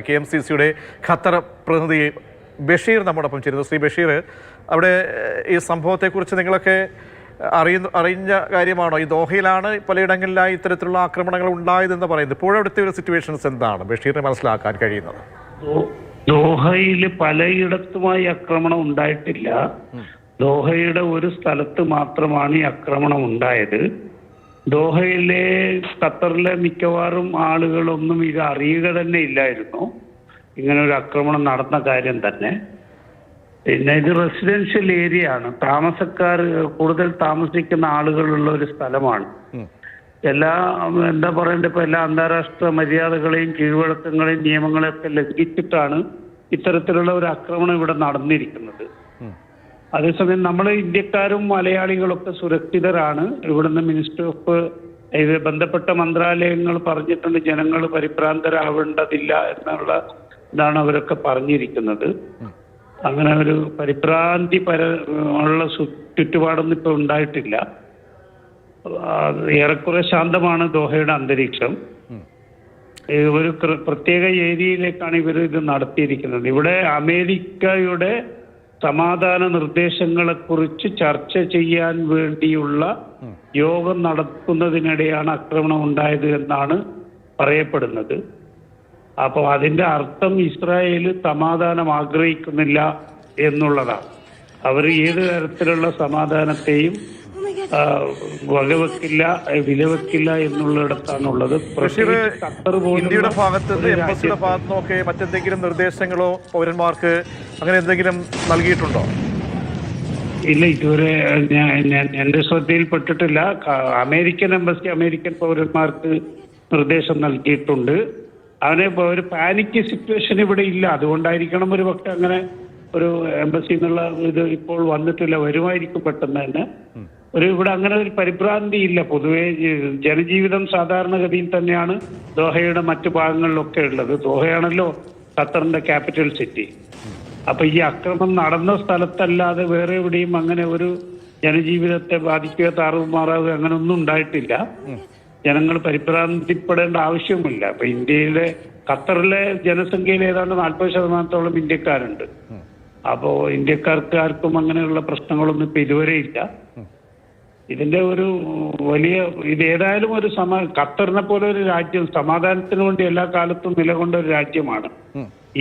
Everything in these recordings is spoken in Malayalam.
കെ എം സി സിയുടെ ഖത്തർ പ്രതിനിധി ബഷീർ നമ്മോടൊപ്പം ചേരുന്നു. ശ്രീ ബഷീർ അവിടെ ഈ സംഭവത്തെക്കുറിച്ച് നിങ്ങളൊക്കെ അറിയുന്ന അറിഞ്ഞ കാര്യമാണോ? ഈ ദോഹയിലാണ് പലയിടങ്ങളിലായി ഇത്തരത്തിലുള്ള ആക്രമണങ്ങൾ ഉണ്ടായതെന്ന് പറയുന്നത്. ഇപ്പോഴവിടുത്തെ ഒരു സിറ്റുവേഷൻസ് എന്താണ്? ബഷീറിനെ മനസ്സിലാക്കാൻ കഴിയുന്നത്. ദോഹയിൽ പലയിടത്തുമായി ആക്രമണം ഉണ്ടായിട്ടില്ല. ദോഹയുടെ ഒരു സ്ഥലത്ത് മാത്രമാണ് ഈ ആക്രമണം ഉണ്ടായത്. ദോഹയിലെ ഖത്തറിലെ മിക്കവാറും ആളുകളൊന്നും ഇത് അറിയുക തന്നെ ഇല്ലായിരുന്നു. ഇങ്ങനെ ഒരു ആക്രമണം നടന്ന കാര്യം തന്നെ. പിന്നെ ഇത് റെസിഡൻഷ്യൽ ഏരിയ ആണ്. താമസക്കാർ കൂടുതൽ താമസിക്കുന്ന ആളുകളുള്ള ഒരു സ്ഥലമാണ്. എല്ലാ എന്താ പറയണ്ട ഇപ്പൊ എല്ലാ അന്താരാഷ്ട്ര മര്യാദകളെയും കീഴ്വഴക്കങ്ങളെയും നിയമങ്ങളെയൊക്കെ ലംഘിച്ചിട്ടാണ് ഇത്തരത്തിലുള്ള ഒരു ആക്രമണം ഇവിടെ നടന്നിരിക്കുന്നത്. അതേസമയം നമ്മൾ ഇന്ത്യക്കാരും മലയാളികളൊക്കെ സുരക്ഷിതരാണ്. ഇവിടുന്ന് മിനിസ്റ്റർ ഓഫ് ഇത് ബന്ധപ്പെട്ട മന്ത്രാലയങ്ങൾ പറഞ്ഞിട്ടുണ്ട് ജനങ്ങൾ പരിഭ്രാന്തരാവേണ്ടതില്ല എന്നുള്ള ഇതാണ് അവരൊക്കെ പറഞ്ഞിരിക്കുന്നത്. അങ്ങനെ ഒരു പരിഭ്രാന്തി പര ഉള്ള ചുറ്റുപാടൊന്നും ഇപ്പൊ ഉണ്ടായിട്ടില്ല. ഏറെക്കുറെ ശാന്തമാണ് ദോഹയുടെ അന്തരീക്ഷം. ഒരു പ്രത്യേക ഏരിയയിലേക്കാണ് ഇവർ ഇത് നടത്തിയിരിക്കുന്നത്. ഇവിടെ അമേരിക്കയുടെ സമാധാന നിർദ്ദേശങ്ങളെ കുറിച്ച് ചർച്ച ചെയ്യാൻ വേണ്ടിയുള്ള യോഗം നടത്തുന്നതിനിടെയാണ് ആക്രമണം ഉണ്ടായത് എന്നാണ് പറയപ്പെടുന്നത്. അപ്പോൾ അതിന്റെ അർത്ഥം ഇസ്രായേൽ സമാധാനം ആഗ്രഹിക്കുന്നില്ല എന്നുള്ളതാണ്. അവർ ഏത് തരത്തിലുള്ള സമാധാനത്തെയും വകവെക്കില്ല വിലവെക്കില്ല എന്നുള്ളിടത്താണുള്ളത്. ഇന്ത്യയുടെ ഭാഗത്ത് നിന്ന് എംബസിയുടെ ഭാഗത്തു നിന്നൊക്കെ മറ്റെന്തെങ്കിലും നിർദ്ദേശങ്ങളോ പൗരന്മാർക്ക് അങ്ങനെ എന്തെങ്കിലും നൽകിയിട്ടുണ്ടോ? ഇല്ല ഇതുവരെ ഞാൻ ശ്രദ്ധയിൽപ്പെട്ടിട്ടില്ല. അമേരിക്കൻ എംബസി അമേരിക്കൻ പൗരന്മാർക്ക് നിർദ്ദേശം നൽകിയിട്ടുണ്ട്. അവനെ ഒരു പാനിക് സിറ്റുവേഷൻ ഇവിടെ ഇല്ല. അതുകൊണ്ടായിരിക്കണം ഒരു പക്ഷെ അങ്ങനെ ഒരു എംബസിന്നുള്ള ഇത് ഇപ്പോൾ വന്നിട്ടില്ല. വരുമായിരിക്കും പെട്ടെന്ന് തന്നെ. ഒരു ഇവിടെ അങ്ങനെ ഒരു പരിഭ്രാന്തി ഇല്ല. പൊതുവെ ജനജീവിതം സാധാരണഗതിയിൽ തന്നെയാണ് ദോഹയുടെ മറ്റു ഭാഗങ്ങളിലൊക്കെ ഉള്ളത്. ദോഹയാണല്ലോ ഖത്തറിന്റെ ക്യാപിറ്റൽ സിറ്റി. അപ്പൊ ഈ അക്രമം നടന്ന സ്ഥലത്തല്ലാതെ വേറെ എവിടെയും അങ്ങനെ ഒരു ജനജീവിതത്തെ ബാധിക്കുക താറുമാറാവുക അങ്ങനെ ഒന്നും ഉണ്ടായിട്ടില്ല. ജനങ്ങൾ പരിഭ്രാന്തിപ്പെടേണ്ട ആവശ്യമില്ല. അപ്പൊ ഇന്ത്യയിലെ ഖത്തറിലെ ജനസംഖ്യയിൽ ഏതാണ്ട് നാൽപ്പത് ശതമാനത്തോളം ഇന്ത്യക്കാരുണ്ട്. അപ്പോ ഇന്ത്യക്കാർക്ക് ആർക്കും അങ്ങനെയുള്ള പ്രശ്നങ്ങളൊന്നും ഇപ്പൊ ഇതുവരെ ഇല്ല. ഇതിന്റെ ഒരു വലിയ ഇത് ഏതായാലും ഒരു സമ ഖത്തറിനെ പോലെ ഒരു രാജ്യം സമാധാനത്തിന് വേണ്ടി എല്ലാ കാലത്തും നിലകൊണ്ട ഒരു രാജ്യമാണ്.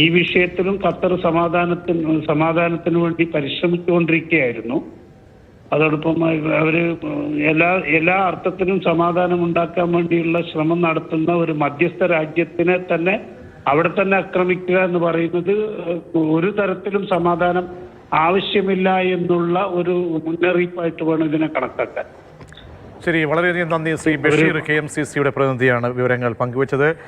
ഈ വിഷയത്തിലും ഖത്തർ സമാധാനത്തിന് സമാധാനത്തിന് വേണ്ടി പരിശ്രമിച്ചുകൊണ്ടിരിക്കുകയായിരുന്നു. അതോടൊപ്പം അവർ എല്ലാ എല്ലാ അർത്ഥത്തിനും സമാധാനം ഉണ്ടാക്കാൻ വേണ്ടിയുള്ള ശ്രമം നടത്തുന്ന ഒരു മധ്യസ്ഥ രാജ്യത്തിനെ തന്നെ അവിടെ തന്നെ ആക്രമിക്കുക എന്ന് പറയുന്നത് ഒരു തരത്തിലും സമാധാനം ആവശ്യമില്ല എന്നുള്ള ഒരു മുന്നറിയിപ്പായിട്ട് വേണം ഇതിനെ കണക്കാക്കാൻ. ശരി വളരെയധികം നന്ദി Shri Basheer K M C സിയുടെ പ്രതിനിധിയാണ് വിവരങ്ങൾ പങ്കുവച്ചത്.